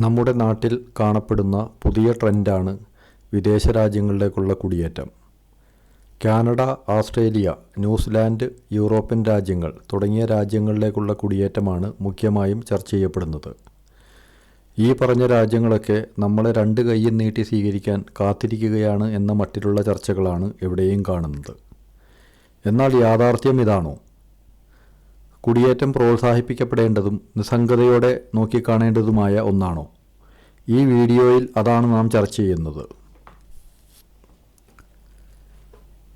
നമ്മുടെ നാട്ടിൽ കാണപ്പെടുന്ന പുതിയ ട്രെൻഡാണ് വിദേശ രാജ്യങ്ങളിലേക്കുള്ള കുടിയേറ്റം. കാനഡ ഓസ്ട്രേലിയ ന്യൂസിലാൻഡ് യൂറോപ്യൻ രാജ്യങ്ങൾ തുടങ്ങിയ രാജ്യങ്ങളിലേക്കുള്ള കുടിയേറ്റമാണ് മുഖ്യമായും ചർച്ച ചെയ്യപ്പെടുന്നത്. ഈ പറഞ്ഞ രാജ്യങ്ങളൊക്കെ നമ്മളെ രണ്ട് കൈയും നീട്ടി സ്വീകരിക്കാൻ കാത്തിരിക്കുകയാണ് എന്ന മട്ടിലുള്ള ചർച്ചകളാണ് എവിടെയും കാണുന്നത്. എന്നാൽ യാഥാർത്ഥ്യം ഇതാണോ? കുടിയേറ്റം പ്രോത്സാഹിപ്പിക്കപ്പെടേണ്ടതും നിസ്സംഗതയോടെ നോക്കിക്കാണേണ്ടതുമായ ഒന്നാണോ? ഈ വീഡിയോയിൽ അതാണ് നാം ചർച്ച ചെയ്യുന്നത്.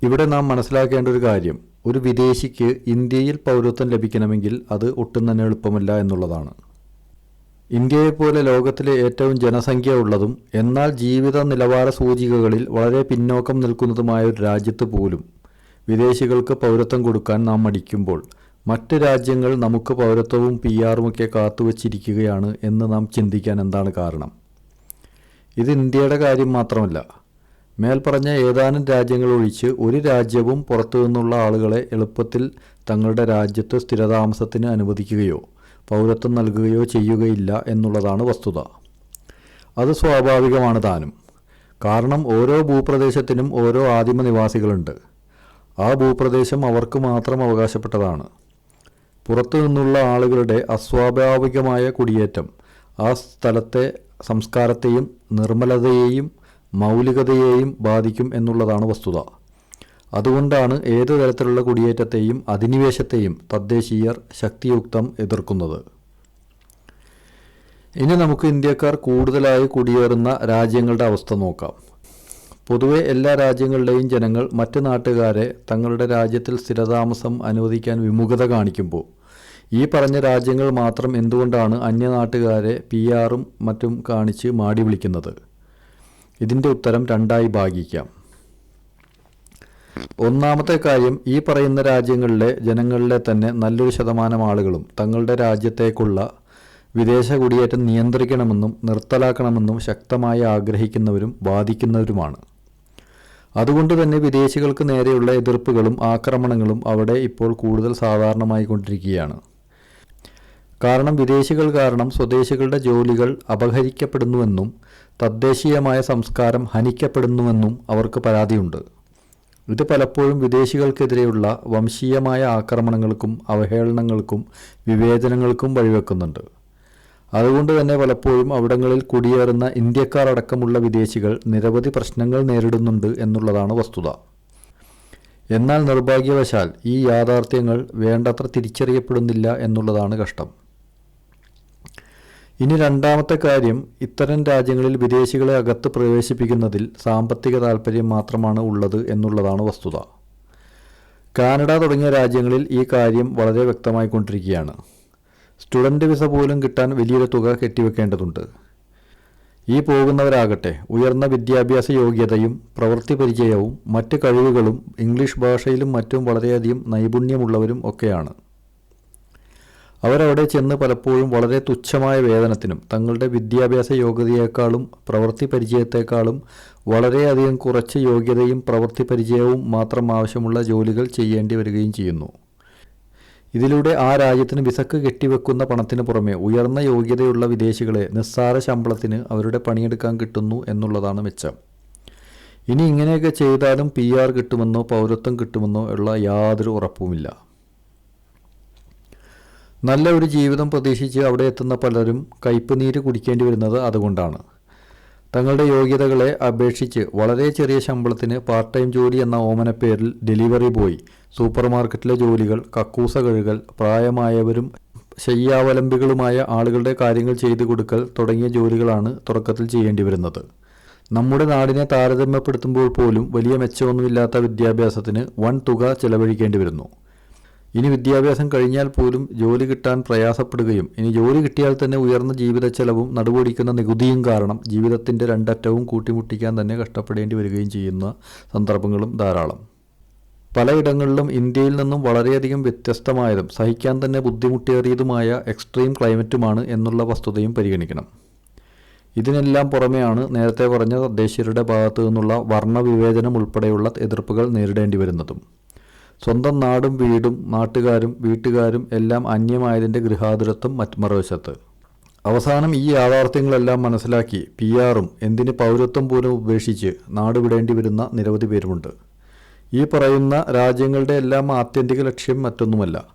ഇവിടെ നാം മനസ്സിലാക്കേണ്ട ഒരു കാര്യം ഒരു വിദേശിക്ക് ഇന്ത്യയിൽ പൗരത്വം ലഭിക്കണമെങ്കിൽ അത് ഒട്ടും തന്നെ എളുപ്പമല്ല എന്നുള്ളതാണ്. ഇന്ത്യയെപ്പോലെ ലോകത്തിലെ ഏറ്റവും ജനസംഖ്യ ഉള്ളതും എന്നാൽ ജീവിത നിലവാര സൂചികകളിൽ വളരെ പിന്നോക്കം നിൽക്കുന്നതുമായ ഒരു രാജ്യത്ത് പോലും വിദേശികൾക്ക് പൗരത്വം കൊടുക്കാൻ നാം മടിക്കുമ്പോൾ മറ്റ് രാജ്യങ്ങൾ നമുക്ക് പൗരത്വവും പി ആറുമൊക്കെ കാത്തുവച്ചിരിക്കുകയാണ് എന്ന് നാം ചിന്തിക്കാൻ എന്താണ് കാരണം? ഇത് ഇന്ത്യയുടെ കാര്യം മാത്രമല്ല. മേൽപ്പറഞ്ഞ ഏതാനും രാജ്യങ്ങൾ ഒഴിച്ച് ഒരു രാജ്യവും പുറത്തു നിന്നുള്ള ആളുകളെ എളുപ്പത്തിൽ തങ്ങളുടെ രാജ്യത്ത് സ്ഥിരതാമസത്തിന് അനുവദിക്കുകയോ പൗരത്വം നൽകുകയോ ചെയ്യുകയില്ല എന്നുള്ളതാണ് വസ്തുത. അത് സ്വാഭാവികമാണ് താനും. കാരണം ഓരോ ഭൂപ്രദേശത്തിനും ഓരോ ആദിമ നിവാസികളുണ്ട് ആ ഭൂപ്രദേശം അവർക്ക് മാത്രം അവകാശപ്പെട്ടതാണ്. പുറത്തു നിന്നുള്ള ആളുകളുടെ അസ്വാഭാവികമായ കുടിയേറ്റം ആ സ്ഥലത്തെ സംസ്കാരത്തെയും നിർമ്മലതയെയും മൗലികതയെയും ബാധിക്കും എന്നുള്ളതാണ് വസ്തുത. അതുകൊണ്ടാണ് ഏതു തരത്തിലുള്ള കുടിയേറ്റത്തെയും അധിനിവേശത്തെയും തദ്ദേശീയർ ശക്തിയുക്തം എതിർക്കുന്നത്. ഇനി നമുക്ക് ഇന്ത്യക്കാർ കൂടുതലായി കുടിയേറുന്ന രാജ്യങ്ങളുടെ അവസ്ഥ നോക്കാം. പൊതുവെ എല്ലാ രാജ്യങ്ങളിലെയും ജനങ്ങൾ മറ്റ് നാട്ടുകാരെ തങ്ങളുടെ രാജ്യത്തിൽ സ്ഥിരതാമസം അനുവദിക്കാൻ വിമുഖത കാണിക്കുമ്പോൾ ഈ പറഞ്ഞ രാജ്യങ്ങൾ മാത്രം എന്തുകൊണ്ടാണ് അന്യനാട്ടുകാരെ പി ആറും മറ്റും കാണിച്ച് മാടി വിളിക്കുന്നത്? ഇതിന്റെ ഉത്തരം രണ്ടായി ഭാഗിക്കാം. ഒന്നാമത്തെ കാര്യം ഈ പറയുന്ന രാജ്യങ്ങളിലെ ജനങ്ങളിലെ തന്നെ നല്ലൊരു ശതമാനം ആളുകളും തങ്ങളുടെ രാജ്യത്തേക്കുള്ള വിദേശ കുടിയേറ്റം നിയന്ത്രിക്കണമെന്നും നിർത്തലാക്കണമെന്നും ശക്തമായി ആഗ്രഹിക്കുന്നവരും വാദിക്കുന്നവരുമാണ് അതുകൊണ്ട് തന്നെ വിദേശികൾക്ക് നേരെയുള്ള എതിർപ്പുകളും ആക്രമണങ്ങളും അവിടെ ഇപ്പോൾ കൂടുതൽ സാധാരണമായി കൊണ്ടിരിക്കുകയാണ്. കാരണം വിദേശികൾ കാരണം സ്വദേശികളുടെ ജോലികൾ അപഹരിക്കപ്പെടുന്നുവെന്നും തദ്ദേശീയമായ സംസ്കാരം ഹനിക്കപ്പെടുന്നുവെന്നും അവർക്ക് പരാതിയുണ്ട്. ഇത് പലപ്പോഴും വിദേശികൾക്കെതിരെയുള്ള വംശീയമായ ആക്രമണങ്ങൾക്കും അവഹേളനങ്ങൾക്കും വിവേചനങ്ങൾക്കും വഴിവെക്കുന്നുണ്ട്. അതുകൊണ്ട് തന്നെ പലപ്പോഴും അവിടങ്ങളിൽ കുടിയേറുന്ന ഇന്ത്യക്കാർ അടക്കമുള്ള വിദേശികൾ നിരവധി പ്രശ്നങ്ങൾ നേരിടുന്നുണ്ട് എന്നുള്ളതാണ് വസ്തുത. എന്നാൽ നിർഭാഗ്യവശാൽ ഈ യാഥാർത്ഥ്യങ്ങൾ വേണ്ടത്ര തിരിച്ചറിയപ്പെടുന്നില്ല എന്നുള്ളതാണ് കഷ്ടം. ഇനി രണ്ടാമത്തെ കാര്യം ഇത്തരം രാജ്യങ്ങളിൽ വിദേശികളെ അകത്ത് പ്രവേശിപ്പിക്കുന്നതിൽ സാമ്പത്തിക താൽപ്പര്യം മാത്രമാണ് ഉള്ളത് എന്നുള്ളതാണ് വസ്തുത. കാനഡ തുടങ്ങിയ രാജ്യങ്ങളിൽ ഈ കാര്യം വളരെ വ്യക്തമായിക്കൊണ്ടിരിക്കുകയാണ്. സ്റ്റുഡന്റ് വിസ പോലും കിട്ടാൻ വലിയൊരു തുക കെട്ടിവെക്കേണ്ടതുണ്ട്. ഈ പോകുന്നവരാകട്ടെ ഉയർന്ന വിദ്യാഭ്യാസ യോഗ്യതയും പ്രവൃത്തി പരിചയവും മറ്റ് കഴിവുകളും ഇംഗ്ലീഷ് ഭാഷയിലും മറ്റും വളരെയധികം നൈപുണ്യമുള്ളവരും ഒക്കെയാണ്. അവരവിടെ ചെന്ന് പലപ്പോഴും വളരെ തുച്ഛമായ വേതനത്തിനും തങ്ങളുടെ വിദ്യാഭ്യാസ യോഗ്യതയേക്കാളും പ്രവൃത്തി പരിചയത്തെക്കാളും വളരെയധികം കുറച്ച് യോഗ്യതയും പ്രവൃത്തി പരിചയവും മാത്രം ആവശ്യമുള്ള ജോലികൾ ചെയ്യേണ്ടി വരികയും ചെയ്യുന്നു. ഇതിലൂടെ ആ രാജ്യത്തിന് വിസക്ക് കെട്ടിവെക്കുന്ന പണത്തിന് പുറമെ ഉയർന്ന യോഗ്യതയുള്ള വിദേശികളെ നിസ്സാര ശമ്പളത്തിന് അവരുടെ പണിയെടുക്കാൻ കിട്ടുന്നു എന്നുള്ളതാണ് മെച്ചം. ഇനി ഇങ്ങനെയൊക്കെ ചെയ്താലും പി ആർ കിട്ടുമെന്നോ പൗരത്വം കിട്ടുമെന്നോ ഉള്ള യാതൊരു ഉറപ്പുമില്ല. നല്ല ഒരു ജീവിതം പ്രതീക്ഷിച്ച് അവിടെ എത്തുന്ന പലരും കയ്പുനീര് കുടിക്കേണ്ടി വരുന്നത് അതുകൊണ്ടാണ്. തങ്ങളുടെ യോഗ്യതകളെ അപേക്ഷിച്ച് വളരെ ചെറിയ ശമ്പളത്തിന് പാർട്ട് ടൈം ജോലി എന്ന ഓമന പേരിൽ ഡെലിവറി ബോയ് സൂപ്പർമാർക്കറ്റിലെ ജോലികൾ കക്കൂസ കഴുകൽ പ്രായമായവരും ശയ്യാവലംബികളുമായ ആളുകളുടെ കാര്യങ്ങൾ ചെയ്തു കൊടുക്കൽ തുടങ്ങിയ ജോലികളാണ് തുടക്കത്തിൽ ചെയ്യേണ്ടി വരുന്നത്. നമ്മുടെ നാടിനെ താരതമ്യപ്പെടുത്തുമ്പോൾ പോലും വലിയ മെച്ചമൊന്നുമില്ലാത്ത വിദ്യാഭ്യാസത്തിന് വൻ തുക ചെലവഴിക്കേണ്ടി വരുന്നു. ഇനി വിദ്യാഭ്യാസം കഴിഞ്ഞാൽ പോലും ജോലി കിട്ടാൻ പ്രയാസപ്പെടുകയും ഇനി ജോലി കിട്ടിയാൽ തന്നെ ഉയർന്ന ജീവിത ചെലവും നടുപൊടിക്കുന്ന നികുതിയും കാരണം ജീവിതത്തിന്റെ രണ്ടറ്റവും കൂട്ടിമുട്ടിക്കാൻ തന്നെ കഷ്ടപ്പെടേണ്ടി വരികയും ചെയ്യുന്ന സന്ദർഭങ്ങളും ധാരാളം. പലയിടങ്ങളിലും ഇന്ത്യയിൽ നിന്നും വളരെയധികം വ്യത്യസ്തമായതും സഹിക്കാൻ തന്നെ ബുദ്ധിമുട്ടേറിയതുമായ എക്സ്ട്രീം ക്ലൈമറ്റുമാണ് എന്നുള്ള വസ്തുതയും പരിഗണിക്കണം. ഇതിനെല്ലാം പുറമെയാണ് നേരത്തെ പറഞ്ഞ തദ്ദേശീയരുടെ ഭാഗത്തു നിന്നുള്ള വർണവിവേചനം ഉൾപ്പെടെയുള്ള എതിർപ്പുകൾ നേരിടേണ്ടി വരുന്നതും. സ്വന്തം നാടും വീടും നാട്ടുകാരും വീട്ടുകാരും എല്ലാം അന്യമായതിന്റെ ഗൃഹാതുരത്വം മറ്റുമറുവശത്ത്. അവസാനം ഈ യാഥാർത്ഥ്യങ്ങളെല്ലാം മനസ്സിലാക്കി പി ആറും എന്തിന് പൗരത്വം പോലും ഉപേക്ഷിച്ച് നാട് വിടേണ്ടി വരുന്ന നിരവധി പേരുമുണ്ട്. ഈ പറയുന്ന രാജ്യങ്ങളുടെ എല്ലാം ആത്യന്തിക ലക്ഷ്യം മറ്റൊന്നുമല്ല.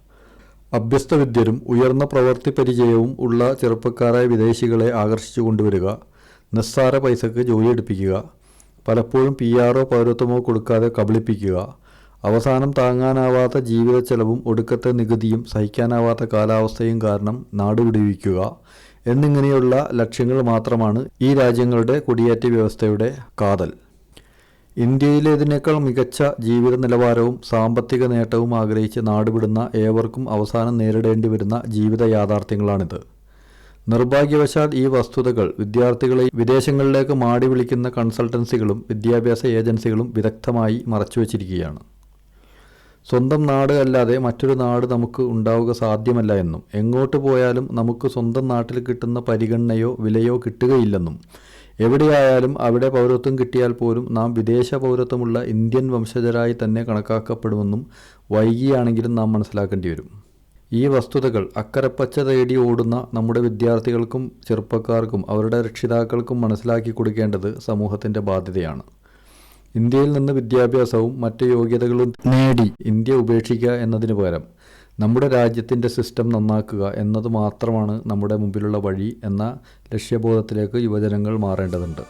അഭ്യസ്തവിദ്യരും ഉയർന്ന പ്രവൃത്തി പരിചയവും ഉള്ള ചെറുപ്പക്കാരായ വിദേശികളെ ആകർഷിച്ചു കൊണ്ടുവരിക നിസ്സാര പൈസക്ക് ജോലിയെടുപ്പിക്കുക പലപ്പോഴും പി ആറോ പൗരത്വമോ കൊടുക്കാതെ കബളിപ്പിക്കുക അവസാനം താങ്ങാനാവാത്ത ജീവിത ചെലവും ഒടുക്കത്തെ നികുതിയും സഹിക്കാനാവാത്ത കാലാവസ്ഥയും കാരണം നാട് വിടുവിക്കുക എന്നിങ്ങനെയുള്ള ലക്ഷ്യങ്ങൾ മാത്രമാണ് ഈ രാജ്യങ്ങളുടെ കുടിയേറ്റ വ്യവസ്ഥയുടെ കാതൽ. ഇന്ത്യയിലേതിനേക്കാൾ മികച്ച ജീവിത നിലവാരവും സാമ്പത്തിക നേട്ടവും ആഗ്രഹിച്ച് നാടുവിടുന്ന ഏവർക്കും അവസാനം നേരിടേണ്ടി വരുന്ന ജീവിത യാഥാർത്ഥ്യങ്ങളാണിത്. നിർഭാഗ്യവശാൽ ഈ വസ്തുതകൾ വിദ്യാർത്ഥികളെ വിദേശങ്ങളിലേക്ക് മാടി വിളിക്കുന്ന കൺസൾട്ടൻസികളും വിദ്യാഭ്യാസ ഏജൻസികളും വിദഗ്ധമായി മറച്ചുവെച്ചിരിക്കുകയാണ്. സ്വന്തം നാട് അല്ലാതെ മറ്റൊരു നാട് നമുക്ക് ഉണ്ടാവുക സാധ്യമല്ല എന്നും. എങ്ങോട്ട് പോയാലും നമുക്ക് സ്വന്തം നാട്ടിൽ കിട്ടുന്ന പരിഗണനയോ വിലയോ കിട്ടുകയില്ലെന്നും. എവിടെയായാലും അവിടെ പൗരത്വം കിട്ടിയാൽ പോലും നാം വിദേശ പൗരത്വമുള്ള ഇന്ത്യൻ വംശജരായി തന്നെ കണക്കാക്കപ്പെടുമെന്നും വൈകിയാണെങ്കിലും നാം മനസ്സിലാക്കേണ്ടി വരും. ഈ വസ്തുതകൾ അക്കരപ്പച്ച തേടി ഓടുന്ന നമ്മുടെ വിദ്യാർത്ഥികൾക്കും ചെറുപ്പക്കാർക്കും അവരുടെ രക്ഷിതാക്കൾക്കും മനസ്സിലാക്കി കൊടുക്കേണ്ടത് സമൂഹത്തിന്റെ ബാധ്യതയാണ്. ഇന്ത്യയിൽ നിന്ന് വിദ്യാഭ്യാസവും മറ്റ് യോഗ്യതകളും നേടി ഇന്ത്യ ഉപേക്ഷിക്കുക എന്നതിന് പകരം നമ്മുടെ രാജ്യത്തിന്റെ സിസ്റ്റം നന്നാക്കുക എന്നത് മാത്രമാണ് നമ്മുടെ മുമ്പിലുള്ള വഴി എന്ന ലക്ഷ്യബോധത്തിലേക്ക് യുവജനങ്ങൾ മാറേണ്ടതുണ്ട്.